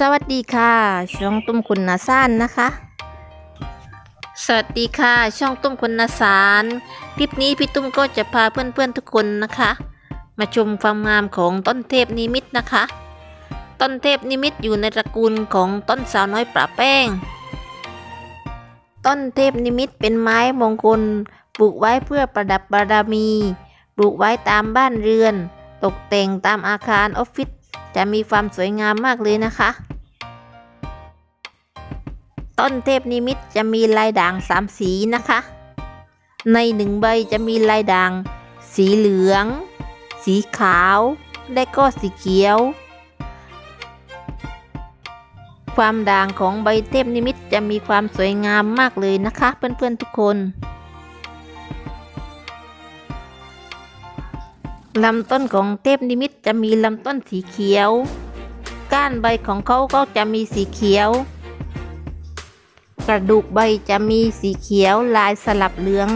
สวัสดีค่ะ ช่องตุ้มคุณนาซานนะคะ สวัสดีค่ะ ช่องตุ้มคุณนาสารคลิปนี้พี่ตุ้มก็จะพาเพื่อนๆทุกคนนะคะ มาชมความงามของต้นเทพนิมิตนะคะ ต้นเทพนิมิตอยู่ในตระกูลของต้นสาวน้อยปลาแป้ง ต้นเทพนิมิตเป็นไม้มงคลปลูกไว้เพื่อประดับบารมี ปลูกไว้ตามบ้านเรือน ตกแต่งตามอาคารออฟฟิศจะมีความสวยงามมากเลยนะคะ ต้นเทพนิมิตจะมีลายด่างสามสีนะคะ ในหนึ่งใบจะมีลายด่าง สีเหลือง สีขาว และก็สีเขียว ความด่างของใบเทพนิมิตจะมีความสวยงามมากเลยนะคะ เพื่อนๆทุกคนลำต้นของเทพนิมิตจะมีลำต้นสีเขียว ก้านใบของเขาก็จะมีสีเขียว กระดูกใบจะมีสีเขียวลายสลับเหลือง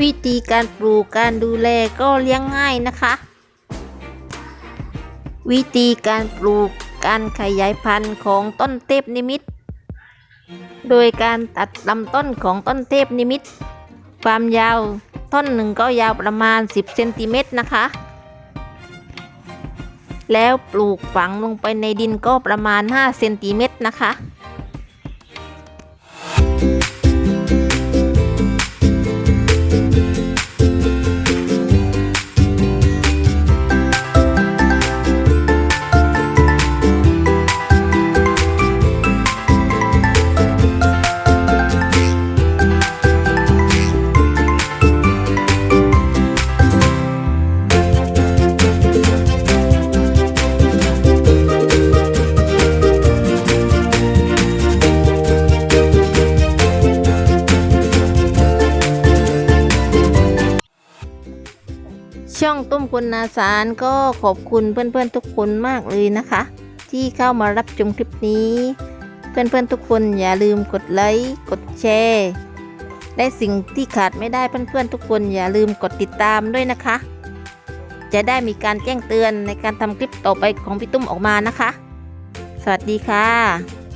วิธีการปลูกการดูแลก็เลี้ยงง่ายนะคะ วิธีการปลูกการขยายพันธุ์ของต้นเทพนิมิต โดยการตัดลำต้นของต้นเทพนิมิต ความยาว ต้นหนึ่งก็ยาวประมาณ 10เซนติเมตรนะคะ แล้วปลูกฝังลงไปในดินก็ประมาณ5เซนติเมตรนะคะ ช่องตุ้มคุณนาสารก็ขอบคุณเพื่อนๆทุกคนมากเลยนะคะ ที่เข้ามารับชมคลิปนี้ เพื่อนๆทุกคนอย่าลืมกดไลค์กดแชร์และสิ่งที่ขาดไม่ได้เพื่อนๆทุกคนอย่าลืมกดติดตามด้วยนะคะ จะได้มีการแจ้งเตือนในการทำคลิปต่อไปของพี่ตุ้มออกมานะคะ สวัสดีค่ะ